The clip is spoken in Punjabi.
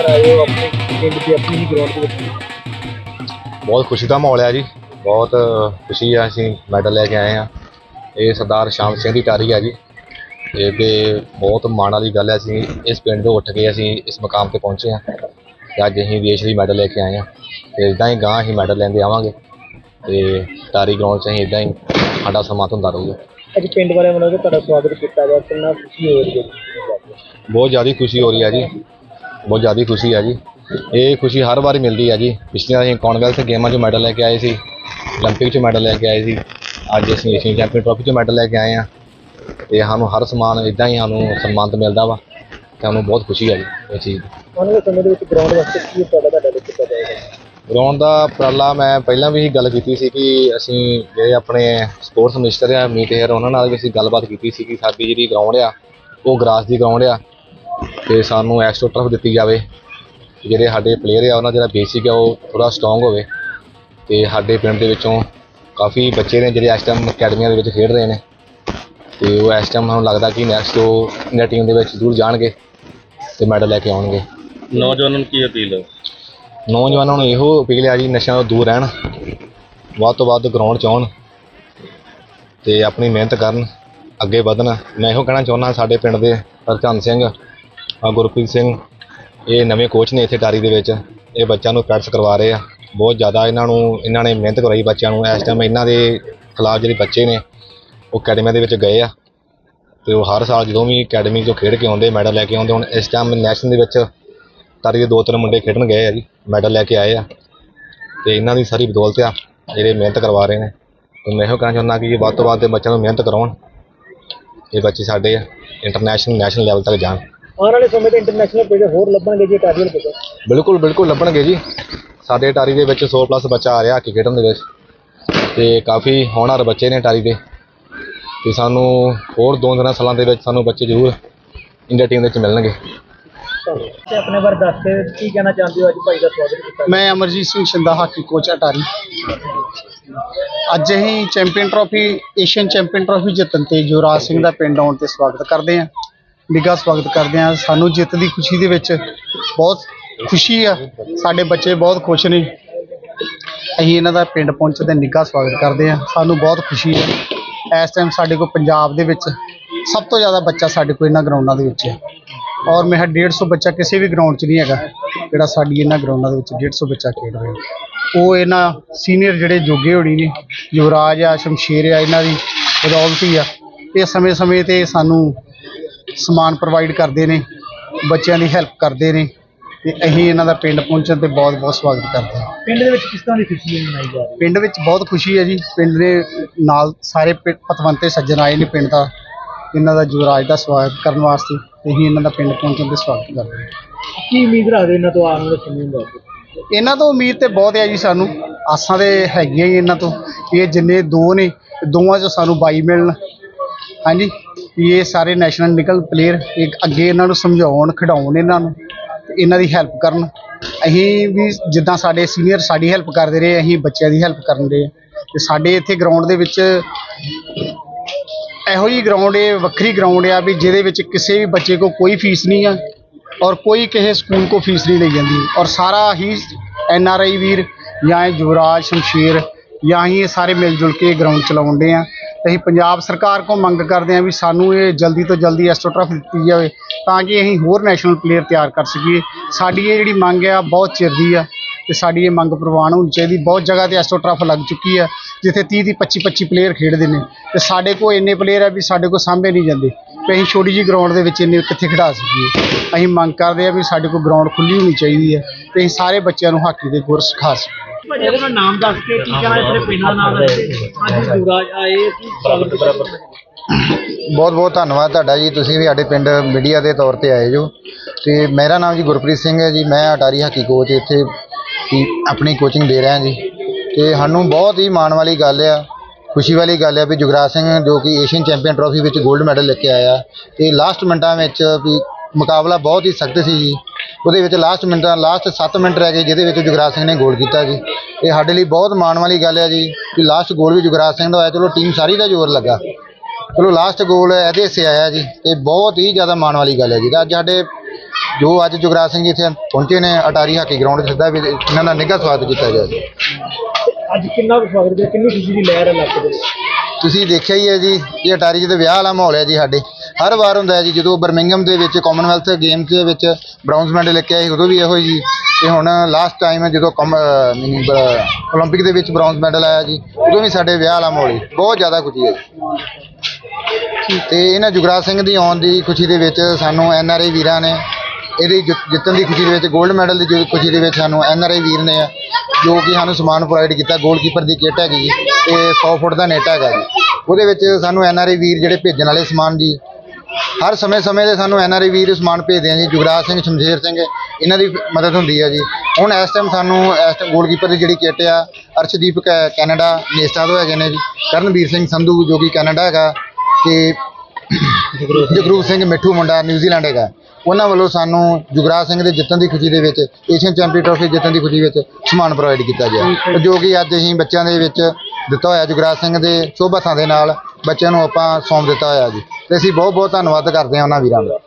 ਨੰਬਰ ਆਏ ਹੋ ਆਪਣੇ ਪਿੰਡ ਦੀ ਆਪਣੀ ਗਰਾਊਂਡ ਦੇ ਵਿੱਚ? ਬਹੁਤ ਖੁਸ਼ੀ ਦਾ ਮਾਹੌਲ ਹੈ ਜੀ। ਬਹੁਤ ਖੁਸ਼ੀ ਆ ਅਸੀਂ ਮੈਡਲ ਲੈ ਕੇ ਆਏ ਆ ਇਹ ਸਰਦਾਰ ਸ਼ਾਮ ਸਿੰਘ ਦੀ ਤਾਰੀ ਹੈ ਜੀ। ਇਹ ਤੇ ਬਹੁਤ ਮਾਣ ਵਾਲੀ ਗੱਲ ਹੈ ਅਸੀਂ ਇਸ ਪਿੰਡ ਤੋਂ ਉੱਠ ਕੇ ਅਸੀਂ ਇਸ ਮੁਕਾਮ ਤੇ ਪਹੁੰਚੇ ਆ ਤੇ ਅੱਜ ਅਸੀਂ ਦੇਸ਼ ਲਈ ਮੈਡਲ ਲੈ ਕੇ ਆਏ ਆ ਤੇ ਇਦਾਂ ਹੀ ਗਾਂ ਅਸੀਂ ਮੈਡਲ ਲੈਂਦੇ ਆਵਾਂਗੇ ਤੇ ਤਾਰੀ ਗਰਾਊਂਡ 'ਚ ਅਸੀਂ ਇਦਾਂ ਹੀ ਸਾਡਾ ਸਨਮਾਨ ਹੁੰਦਾ ਰਹੂਗਾ। ਅੱਜ ਪਿੰਡ ਵਾਲਿਆਂ ਵੱਲੋਂ ਤੁਹਾਡਾ ਸਵਾਗਤ ਕੀਤਾ ਗਿਆ। ਕਿੰਨਾ ਖੁਸ਼ੀ ਹੋ ਰਹੀ ਹੈ? ਬਹੁਤ ਜ਼ਿਆਦਾ ਖੁਸ਼ੀ ਹੋ ਰਹੀ ਹੈ ਜੀ। ਬਹੁਤ ਜ਼ਿਆਦਾ ਖੁਸ਼ੀ ਹੈ ਜੀ ਇਹ ਖੁਸ਼ੀ ਹਰ ਵਾਰ ਮਿਲਦੀ ਹੈ ਜੀ ਪਿਛਲੀਆਂ ਅਸੀਂ ਕਾਮਨਵੈਲਥ ਗੇਮਾਂ 'ਚੋਂ ਮੈਡਲ ਲੈ ਕੇ ਆਏ ਸੀ 올림픽 'ਚ ਮੈਡਲ ਲੈ ਕੇ ਆਏ ਸੀ ਅੱਜ ਅਸੀਂ ਏਸ਼ੀਅਨ ਚੈਂਪੀਅਨ ਟਰੋਫੀ 'ਚ ਮੈਡਲ ਲੈ ਕੇ ਆਏ ਆ ਤੇ ਸਾਨੂੰ ਹਰ ਸਮਾਨ ਇਦਾਂ ਹੀ ਸਾਨੂੰ ਸਨਮਾਨਿਤ ਮਿਲਦਾ ਵਾ ਤੇ ਸਾਨੂੰ ਬਹੁਤ ਖੁਸ਼ੀ ਹੈ ਜੀ ਇਹ ਚੀਜ਼ ਦੀ ਆਉਣ ਵਾਲੇ ਸਮੇਂ ਦੇ ਵਿੱਚ ਗਰਾਊਂਡ ਵਾਸਤੇ ਕੀ ਤੁਹਾਡਾ ਤੁਹਾਡਾ ਲਈ ਕੀਤਾ ਜਾਏਗਾ ਗਰਾਊਂਡ ਦਾ ਉਪਰਾਲਾ ਮੈਂ ਪਹਿਲਾਂ ਵੀ ਗੱਲ ਕੀਤੀ ਸੀ ਕਿ ਅਸੀਂ ਜਿਹੜੇ ਆਪਣੇ ਸਪੋਰਟਸ ਮਿਨਿਸਟਰ ਆ ਮੀਤ ਹੇਅਰ ਉਹਨਾਂ ਨਾਲ ਵੀ ਅਸੀਂ ਗੱਲਬਾਤ ਕੀਤੀ ਸੀ ਕਿ ਸਾਡੀ ਜਿਹੜੀ ਗਰਾਊਂਡ ਆ ਉਹ ਗਰਾਸ ਦੀ ਗਰਾਊਂਡ ਆ ਤੇ ਸਾਨੂੰ ਐਕਸਟਰਾ ਟਰਫ ਦਿੱਤੀ ਜਾਵੇ। ਜਿਹੜੇ ਸਾਡੇ ਪਲੇਅਰ ਆ ਉਹਨਾਂ ਜਿਹੜਾ ਬੇਸਿਕ ਆ ਉਹ ਥੋੜਾ ਸਟਰੋਂਗ ਹੋਵੇ। ਤੇ ਸਾਡੇ ਪਿੰਡ ਦੇ ਵਿੱਚੋਂ ਕਾਫੀ ਬੱਚੇ ਨੇ ਜਿਹੜੇ ਇਸ ਟਾਈਮ ਅਕੈਡਮੀਆਂ ਦੇ ਵਿੱਚ ਖੇਡ ਰਹੇ ਨੇ। ਤੇ ਉਹ ਇਸ ਟਾਈਮ ਸਾਨੂੰ ਲੱਗਦਾ ਕਿ ਨੈਕਸਟ ਉਹ ਇੰਡੀਆ ਟੀਮ ਦੇ ਵਿੱਚ ਜ਼ਰੂਰ ਜਾਣਗੇ ਤੇ ਮੈਡਲ ਲੈ ਕੇ ਆਉਣਗੇ। ਨੌਜਵਾਨਾਂ ਨੂੰ ਕੀ ਅਪੀਲ ਹੈ? ਨੌਜਵਾਨਾਂ ਨੂੰ ਇਹੋ ਅਪੀਲ ਹੈ ਜੀ ਨਸ਼ਿਆਂ ਤੋਂ ਦੂਰ ਰਹਿਣ। ਵੱਧ ਤੋਂ ਵੱਧ ਗਰਾਊਂਡ 'ਚ ਆਉਣ ਤੇ ਆਪਣੀ ਮਿਹਨਤ ਕਰਨ ਅੱਗੇ ਵਧਣ। ਮੈਂ ਇਹੋ ਕਹਿਣਾ ਚਾਹੁੰਦਾ ਸਾਡੇ ਪਿੰਡ ਦੇ ਹਰਚੰਦ ਸਿੰਘ ਅ ਗੁਰਪ੍ਰੀਤ ਸਿੰਘ, ਇਹ ਨਵੇਂ ਕੋਚ ਨੇ ਇੱਥੇ ਟਾਰੀ ਦੇ ਵਿੱਚ। ਇਹ ਬੱਚਿਆਂ ਨੂੰ ਪ੍ਰੈਕਟਿਸ ਕਰਵਾ ਰਹੇ ਆ। ਬਹੁਤ ਜ਼ਿਆਦਾ ਇਹਨਾਂ ਨੂੰ, ਇਹਨਾਂ ਨੇ ਮਿਹਨਤ ਕਰਵਾਈ ਬੱਚਿਆਂ ਨੂੰ। ਇਸ ਟਾਈਮ ਇਹਨਾਂ ਦੇ ਖਿਲਾਫ ਜਿਹੜੇ ਬੱਚੇ ਨੇ, ਉਹ ਅਕੈਡਮੀਆਂ ਦੇ ਵਿੱਚ ਗਏ ਆ। ਤੇ ਉਹ ਹਰ ਸਾਲ ਜਦੋਂ ਵੀ ਅਕੈਡਮੀ 'ਚੋਂ ਖੇਡ ਕੇ ਆਉਂਦੇ ਮੈਡਲ ਲੈ ਕੇ ਆਉਂਦੇ, ਹੁਣ ਇਸ ਟਾਈਮ ਨੈਸ਼ਨਲ ਦੇ ਵਿੱਚ ਤਾਰੀ ਦੇ ਦੋ ਤਿੰਨ ਮੁੰਡੇ ਖੇਡਣ ਗਏ ਆ ਜੀ ਮੈਡਲ ਲੈ ਕੇ ਆਏ ਆ। ਤੇ ਇਹਨਾਂ ਦੀ ਸਾਰੀ ਬਦੌਲਤ ਆ, ਜਿਹੜੇ ਮਿਹਨਤ ਕਰਵਾ ਰਹੇ ਨੇ। ਤੇ ਮੈਂ ਇਹੋ ਕਹਿਣਾ ਚਾਹੁੰਦਾ ਕਿ ਇਹ ਵੱਧ ਤੋਂ ਵੱਧ ਬੱਚਿਆਂ ਨੂੰ ਮਿਹਨਤ ਕਰਾਉਣ। ਇਹ ਬੱਚੇ ਸਾਡੇ ਆ ਇੰਟਰਨੈਸ਼ਨਲ ਨੈਸ਼ਨਲ ਲੈਵਲ ਤੱਕ ਜਾਣ। ਆਉਣ ਵਾਲੇ ਸਮੇਂ ਤੇ ਇੰਟਰਨੈਸ਼ਨਲ ਪਲੇਅਰ ਹੋਰ ਲੱਭਣਗੇ ਜੇ ਕਾਰੀਅਰ ਬਚੋ ਬਿਲਕੁਲ ਬਿਲਕੁਲ ਲੱਭਣਗੇ ਜੀ। ਸਾਡੇ ਟਾਰੀ ਦੇ ਵਿੱਚ 100 ਪਲੱਸ ਬੱਚਾ ਆ ਰਿਹਾ ਹਾਕੀ ਖੇਡਣ ਦੇ ਵਿੱਚ। ਤੇ ਕਾਫੀ ਹੋਣਹਾਰ ਬੱਚੇ ਨੇ ਟਾਰੀ ਦੇ। ਤੇ ਸਾਨੂੰ ਹੋਰ ਦੋ ਤਿੰਨ ਸਾਲਾਂ ਦੇ ਵਿੱਚ ਸਾਨੂੰ ਬੱਚੇ ਜ਼ਰੂਰ ਇੰਡੀਆ ਟੀਮ ਦੇ ਵਿੱਚ ਮਿਲਣਗੇ। ਤੇ ਆਪਣੇ ਬਾਰੇ ਦੱਸ ਕੇ ਕੀ ਕਹਿਣਾ ਚਾਹੁੰਦੇ ਹੋ? ਅੱਜ ਭਾਈ ਦਾ ਸਵਾਗਤ ਕੀਤਾ ਮੈਂ ਅਮਰਜੀਤ ਸਿੰਘ ਸ਼ਿੰਦਾ ਹਾਕੀ ਕੋਚ ਅਟਾਰੀ। ਅੱਜ ਅਸੀਂ champion trophy Asian champion trophy ਜਿੱਤਣ ਤੇ ਯੁਵਰਾਜ ਸਿੰਘ ਦਾ ਪਿੰਡ ਆਉਣ ਤੇ ਸਵਾਗਤ ਕਰਦੇ ਹਾਂ। ਨਿੱਘਾ ਸਵਾਗਤ ਕਰਦੇ ਹਾਂ। ਸਾਨੂੰ ਜਿੱਤ ਦੀ ਖੁਸ਼ੀ ਦੇ ਵਿੱਚ ਬਹੁਤ ਖੁਸ਼ੀ ਆ। ਸਾਡੇ ਬੱਚੇ ਬਹੁਤ ਖੁਸ਼ ਨੇ। ਅਸੀਂ ਇਹਨਾਂ ਦਾ ਪਿੰਡ ਪਹੁੰਚਣ ਤੇ ਨਿੱਘਾ ਸਵਾਗਤ ਕਰਦੇ ਹਾਂ। ਸਾਨੂੰ ਬਹੁਤ ਖੁਸ਼ੀ ਹੈ। ਇਸ ਟਾਈਮ ਸਾਡੇ ਕੋਲ ਪੰਜਾਬ ਦੇ ਵਿੱਚ ਸਭ ਤੋਂ ਜ਼ਿਆਦਾ ਬੱਚਾ ਸਾਡੇ ਕੋਲ ਇਹਨਾਂ ਗਰਾਊਂਡਾਂ ਦੇ ਵਿੱਚ ਹੈ। ਔਰ ਮੇਰਾ 150 ਬੱਚਾ ਕਿਸੇ ਵੀ ਗਰਾਊਂਡ 'ਚ ਨਹੀਂ ਹੈਗਾ। ਜਿਹੜਾ ਸਾਡੀ ਇਹਨਾਂ ਗਰਾਊਂਡਾਂ ਦੇ ਵਿੱਚ 150 ਬੱਚਾ ਖੇਡ ਰਿਹਾ। ਉਹ ਇਹਨਾਂ ਸੀਨੀਅਰ ਜਿਹੜੇ ਜੋਗੇ ਹੋਣੀ ਨੇ, ਯੁਵਰਾਜ ਆ, ਸ਼ਮਸ਼ੇਰ ਆ, ਇਹਨਾਂ ਦੀ ਬਦੌਲਤ ਹੀ ਆ। ਇਹ ਸਮੇਂ-ਸਮੇਂ ਤੇ ਸਾਨੂੰ ਸਮਾਨ ਪ੍ਰੋਵਾਈਡ ਕਰਦੇ ਨੇ ਬੱਚਿਆਂ ਦੀ ਹੈਲਪ ਕਰਦੇ ਨੇ ਤੇ ਅਸੀਂ ਇਹਨਾਂ ਦਾ ਪਿੰਡ ਪਹੁੰਚਣ ਤੇ ਬਹੁਤ-ਬਹੁਤ ਸਵਾਗਤ ਕਰਦੇ ਹਾਂ। ਪਿੰਡ ਦੇ ਵਿੱਚ ਕਿਸ ਤਰ੍ਹਾਂ ਦੀ ਖੁਸ਼ੀ ਮਨਾਈ ਜਾ ਰਹੀ ਪਿੰਡ ਵਿੱਚ ਬਹੁਤ ਖੁਸ਼ੀ ਹੈ ਜੀ। ਪਿੰਡ ਦੇ ਨਾਲ ਸਾਰੇ ਪਿ- ਪਤਵੰਤੇ ਸੱਜਣ ਆਏ ਨੇ ਪਿੰਡ ਦਾ। ਇਹਨਾਂ ਦਾ ਯੁਵਰਾਜ ਦਾ ਸਵਾਗਤ ਕਰਨ ਵਾਸਤੇ ਤੇ ਅਸੀਂ ਇਹਨਾਂ ਦਾ ਪਿੰਡ ਪਹੁੰਚਣ ਤੇ ਸਵਾਗਤ ਕਰਦੇ ਹਾਂ। ਹੈ ਕੀ ਉਮੀਦ ਰੱਖਦੇ ਇਹਨਾਂ ਤੋਂ ਆਉਣ ਵਾਲੇ ਸਮੇਂ ਦੇ ਇਹਨਾਂ ਤੋਂ ਉਮੀਦ ਤੇ ਬਹੁਤ ਹੈ ਜੀ ਸਾਨੂੰ। ਆਸਾਂ ਦੇ ਹੈਗੀਆਂ ਹੀ ਇਹਨਾਂ ਤੋਂ। ਵੀ ਇਹ ਜਿੰਨੇ ਦੋ ਨੇ ਦੋਵਾਂ 'ਚੋਂ ਸਾਨੂੰ 22 ਮਿਲਣ। ਹਾਂਜੀ। ਵੀ ਇਹ ਸਾਰੇ ਨੈਸ਼ਨਲ ਨਿਕਲ ਪਲੇਅਰ ਇੱਕ ਅੱਗੇ ਇਹਨਾਂ ਨੂੰ ਸਮਝਾਉਣ, ਖਿਡਾਉਣ ਇਹਨਾਂ ਨੂੰ ਤੇ ਇਹਨਾਂ ਦੀ ਹੈਲਪ ਕਰਨ। ਅਸੀਂ ਵੀ ਜਿੱਦਾਂ ਸਾਡੇ ਸੀਨੀਅਰ ਸਾਡੀ ਹੈਲਪ ਕਰਦੇ ਰਹੇ, ਅਸੀਂ ਬੱਚਿਆਂ ਦੀ ਹੈਲਪ ਕਰਨ ਦੇ। ਤੇ ਸਾਡੇ ਇੱਥੇ ਗਰਾਊਂਡ ਦੇ ਵਿੱਚ ਇਹੋ ਹੀ ਗਰਾਊਂਡ ਹੈ ਵੱਖਰੀ ਗਰਾਊਂਡ ਆ ਵੀ ਜਿਹਦੇ ਵਿੱਚ ਕਿਸੇ ਵੀ ਬੱਚੇ ਕੋ ਕੋਈ ਫੀਸ ਨਹੀਂ ਆ ਔਰ ਕੋਈ ਕਿਸੇ ਸਕੂਲ ਕੋ ਫੀਸ ਨਹੀਂ ਲਈ ਜਾਂਦੀ। ਔਰ ਸਾਰਾ ਹੀ ਐਨ ਆਰ ਆਈ ਵੀਰ ਜਾਂ ਯੁਵਰਾਜ, ਸ਼ਮਸ਼ੀਰ ਜਾਂ ਹੀ ਇਹ ਸਾਰੇ ਮਿਲ ਜੁਲ ਕੇ ਗਰਾਊਂਡ ਚਲਾਉਂਦੇ ਆ। ਅਸੀਂ ਪੰਜਾਬ ਸਰਕਾਰ ਕੋਲ ਮੰਗ ਕਰਦੇ ਹਾਂ ਵੀ ਸਾਨੂੰ ਇਹ ਜਲਦੀ ਤੋਂ ਜਲਦੀ ਐਸਟੋ ਐਸਟ੍ਰੋਟਰਫ ਦਿੱਤੀ ਜਾਵੇ, ਤਾਂ ਕਿ ਅਸੀਂ ਹੋਰ ਨੈਸ਼ਨਲ ਪਲੇਅਰ ਤਿਆਰ ਕਰ ਸਕੀਏ। ਸਾਡੀ ਇਹ ਜਿਹੜੀ ਮੰਗ ਆ, ਬਹੁਤ ਚਿਰ ਦੀ ਆ ਤੇ ਸਾਡੀ ਇਹ ਮੰਗ ਪ੍ਰਵਾਨ ਹੋਣੀ ਚਾਹੀਦੀ। ਬਹੁਤ ਜਗ੍ਹਾ ਤੇ ਐਸਟੋ ਐਸਟ੍ਰੋਟਰਫ ਲੱਗ ਚੁੱਕੀ ਆ, ਜਿੱਥੇ 30 ਦੀ 25 25 ਪਲੇਅਰ ਖੇਡਦੇ ਨੇ। ਤੇ ਸਾਡੇ ਕੋਲ ਇੰਨੇ ਪਲੇਅਰ ਆ ਵੀ ਸਾਡੇ ਕੋਲ ਸਾਂਭੇ ਨਹੀਂ ਜਾਂਦੇ। ਤੇ ਅਸੀਂ ਛੋਟੀ ਜਿਹੀ ਗਰਾਊਂਡ ਦੇ ਵਿੱਚ ਇੰਨੇ ਕਿੱਥੇ ਖਿਡਾ ਸਕੀਏ। ਅਸੀਂ ਮੰਗ ਕਰਦੇ ਆ ਵੀ ਸਾਡੇ ਕੋਲ ਗਰਾਊਂਡ ਖੁੱਲੀ ਹੋਣੀ ਚਾਹੀਦੀ ਹੈ ਤੇ ਅਸੀਂ ਸਾਰੇ ਬੱਚਿਆਂ ਨੂੰ ਹਾਕੀ ਦੇ ਗੁਰ ਸਿਖਾ ਸਕੀਏ। ਭਾਜੀ ਆਪਣਾ ਨਾਮ ਦੱਸ ਕੇ ਕੀ ਕਹਿਣਾ ਆਪਣੇ ਪਿੰਡ ਦਾ ਨਾਮ ਦੱਸ ਕੇ? ਅੱਜ ਯੁਵਰਾਜ ਆਏ ਕੀ ਸਵਾਗਤ ਬਹੁਤ ਬਹੁਤ ਧੰਨਵਾਦ ਤੁਹਾਡਾ ਜੀ। ਤੁਸੀਂ ਵੀ ਸਾਡੇ ਪਿੰਡ ਮੀਡੀਆ ਦੇ ਤੌਰ ਤੇ ਆਏ ਜੋ। ਤੇ ਮੇਰਾ ਨਾਮ ਜੀ ਗੁਰਪ੍ਰੀਤ ਸਿੰਘ ਹੈ ਜੀ। ਮੈਂ ਅਟਾਰੀ ਹਾਕੀ ਕੋਚ ਇੱਥੇ ਕੀ ਆਪਣੀ ਕੋਚਿੰਗ ਦੇ ਰਿਹਾ ਜੀ। ਤੇ ਸਾਨੂੰ ਬਹੁਤ ਹੀ ਮਾਣ ਵਾਲੀ ਗੱਲ ਆ, ਖੁਸ਼ੀ ਵਾਲੀ ਗੱਲ ਆ ਵੀ ਜੁਗਰਾਜ ਸਿੰਘ ਜੋ ਕਿ ਏਸ਼ੀਅਨ ਚੈਂਪੀਅਨ ਟਰੋਫੀ ਵਿੱਚ 골ਡ ਮੈਡਲ ਲੈ ਕੇ ਆਇਆ। ਤੇ ਲਾਸਟ ਮਿੰਟਾਂ ਵਿੱਚ ਵੀ ਮੁਕਾਬਲਾ ਬਹੁਤ ਹੀ ਸਖਤ ਸੀ ਜੀ। ਉਹਦੇ ਵਿੱਚ ਲਾਸਟ ਮਿੰਟਾਂ ਲਾਸਟ 7 ਮਿੰਟ ਰਹਿ ਗਏ ਜਿਹਦੇ ਵਿੱਚ ਜੁਗਰਾਜ ਸਿੰਘ ਨੇ ਗੋਲ ਕੀਤਾ ਜੀ। ਇਹ ਸਾਡੇ ਲਈ ਬਹੁਤ ਮਾਣ ਵਾਲੀ ਗੱਲ ਹੈ ਜੀ ਕਿ ਲਾਸਟ ਗੋਲ ਵੀ ਜੁਗਰਾਜ ਸਿੰਘ ਦਾ ਹੋਇਆ ਚਲੋ ਟੀਮ ਸਾਰੀ ਦਾ ਜ਼ੋਰ ਲੱਗਾ। ਚਲੋ ਲਾਸਟ ਗੋਲ ਇਹਦੇ ਹਿੱਸੇ ਆਇਆ ਜੀ ਤੇ ਬਹੁਤ ਹੀ ਜ਼ਿਆਦਾ ਮਾਣ ਵਾਲੀ ਗੱਲ ਹੈ ਜੀ। ਅੱਜ ਸਾਡੇ ਜੋ ਅੱਜ ਜੁਗਰਾਜ ਸਿੰਘ ਜੀ ਇੱਥੇ ਪਹੁੰਚੇ ਨੇ ਅਟਾਰੀ ਹਾਕੀ ਗਰਾਊਂਡ ਸਿੱਧਾ ਵੀ ਇਹਨਾਂ ਦਾ ਨਿੱਘਾ ਸਵਾਗਤ ਕੀਤਾ ਗਿਆ ਜੀ। ਅੱਜ ਕਿੰਨਾ ਕੁ ਸਵਾਗਤ ਕੀਤਾ ਕਿੰਨੀ ਖੁਸ਼ੀ ਦੀ ਲਹਿਰ ਹੈ ਦੇ ਵਿੱਚ? ਤੁਸੀਂ ਦੇਖਿਆ ਹੀ ਹੈ ਜੀ ਇਹ ਅਟਾਰੀ 'ਚ ਤੇ ਵਿਆਹ ਵਾਲਾ ਮਾਹੌਲ ਹੈ ਜੀ ਸਾਡੇ। ਹਰ ਵਾਰ ਹੁੰਦਾ ਹੈ ਜੀ, ਜਦੋਂ ਬਰਮਿੰਗਮ ਦੇ ਵਿੱਚ ਕਾਮਨਵੈਲਥ ਗੇਮਸ ਦੇ ਵਿੱਚ ਬ੍ਰਾਊਨਜ਼ ਮੈਡਲ ਲੈ ਕੇ ਆਏ ਉਦੋਂ ਵੀ ਇਹੋ ਜੀ। ਤੇ ਹੁਣ ਲਾਸਟ ਟਾਈਮ ਜਦੋਂ ਮੀਨਿੰਗ ਓਲੰਪਿਕ ਦੇ ਵਿੱਚ ਬ੍ਰਾਊਨਜ਼ ਮੈਡਲ ਆਇਆ ਜੀ, ਉਦੋਂ ਵੀ ਸਾਡੇ ਵਿਆਹ ਵਾਲਾ ਮੋਲੀ ਬਹੁਤ ਜ਼ਿਆਦਾ ਖੁਸ਼ੀ ਹੈ ਤੇ ਇਹਨਾਂ ਜੁਗਰਾਜ ਸਿੰਘ ਦੀ ਆਉਣ ਦੀ ਖੁਸ਼ੀ ਦੇ ਵਿੱਚ ਸਾਨੂੰ ਐਨ ਆਰ ਆਈ ਵੀਰਾਂ ਨੇ, ਇਹਦੀ ਜਿੱਤਣ ਦੀ ਖੁਸ਼ੀ ਦੇ ਵਿੱਚ 골ਡ ਮੈਡਲ ਦੀ ਖੁਸ਼ੀ ਦੇ ਵਿੱਚ ਸਾਨੂੰ ਐਨ ਆਰ ਆਈ ਵੀਰ ਨੇ, ਜੋ ਕਿ ਸਾਨੂੰ ਸਮਾਨ ਪ੍ਰੋਵਾਈਡ ਕੀਤਾ ਗੋਲਕੀਪਰ ਦੀ ਕਿੱਟ ਹੈਗੀ ਤੇ 100 ਫੁੱਟ ਦਾ ਨੈਟ ਹੈਗਾ ਜੀ। ਉਹਦੇ ਵਿੱਚ ਸਾਨੂੰ ਐਨ ਆਰ ਆਈ ਵੀਰ ਜਿਹੜੇ ਭੇਜਣ ਵਾਲੇ ਸਮਾਨ ਜੀ ਹਰ ਸਮੇਂ ਸਮੇਂ ਦੇ ਸਾਨੂੰ ਐਨ ਆਰ ਆਈ ਵੀਰ ਸਮਾਨ ਭੇਜਦੇ ਆ ਜੀ, ਜੁਗਰਾਜ ਸਿੰਘ, ਸ਼ਮਸ਼ੇਰ ਸਿੰਘ, ਇਹਨਾਂ ਦੀ ਮਦਦ ਹੁੰਦੀ ਹੈ ਜੀ। ਹੁਣ ਇਸ ਟਾਈਮ ਸਾਨੂੰ ਇਸ ਟਾਈਮ ਗੋਲਕੀਪਰ ਦੀ ਜਿਹੜੀ ਕਿੱਟ ਆ, ਅਰਸ਼ਦੀਪ ਕੈ- ਕੈਨੇਡਾ ਨੇਸਟਾ ਤੋਂ ਹੈਗੇ ਨੇ ਜੀ। ਕਰਨਵੀਰ ਸਿੰਘ ਸੰਧੂ, ਜੋ ਕਿ ਕੈਨੇਡਾ ਹੈਗਾ, ਤੇ ਜਗਰੂਪ ਸਿੰਘ ਮਿੱਠੂ ਮੁੰਡਾ ਨਿਊਜ਼ੀਲੈਂਡ ਹੈਗਾ। ਉਹਨਾਂ ਵੱਲੋਂ ਸਾਨੂੰ ਜੁਗਰਾਜ ਸਿੰਘ ਦੇ ਜਿੱਤਣ ਦੀ ਖੁਸ਼ੀ ਦੇ ਵਿੱਚ, ਏਸ਼ੀਅਨ ਚੈਂਪੀਅਨ ਟਰਾਫੀ ਜਿੱਤਣ ਦੀ ਖੁਸ਼ੀ ਵਿੱਚ ਸਮਾਨ ਪ੍ਰੋਵਾਈਡ ਕੀਤਾ ਗਿਆ। ਜੋ ਕਿ ਅੱਜ ਅਸੀਂ ਬੱਚਿਆਂ ਦੇ ਵਿੱਚ ਦਿੱਤਾ ਹੋਇਆ ਜੁਗਰਾਜ ਸਿੰਘ ਦੇ ਸ਼ੋਭਾ ਹੱਥਾਂ ਦੇ ਨਾਲ ਬੱਚਿਆਂ ਨੂੰ ਆਪਾਂ ਸੌਂਪ ਦਿੱਤਾ ਹੋਇਆ ਜੀ। ਤੇ ਅਸੀਂ ਬਹੁਤ ਬਹੁਤ ਧੰਨਵਾਦ ਕਰਦੇ ਹਾਂ ਉਹਨਾਂ ਵੀਰਾਂ ਦਾ।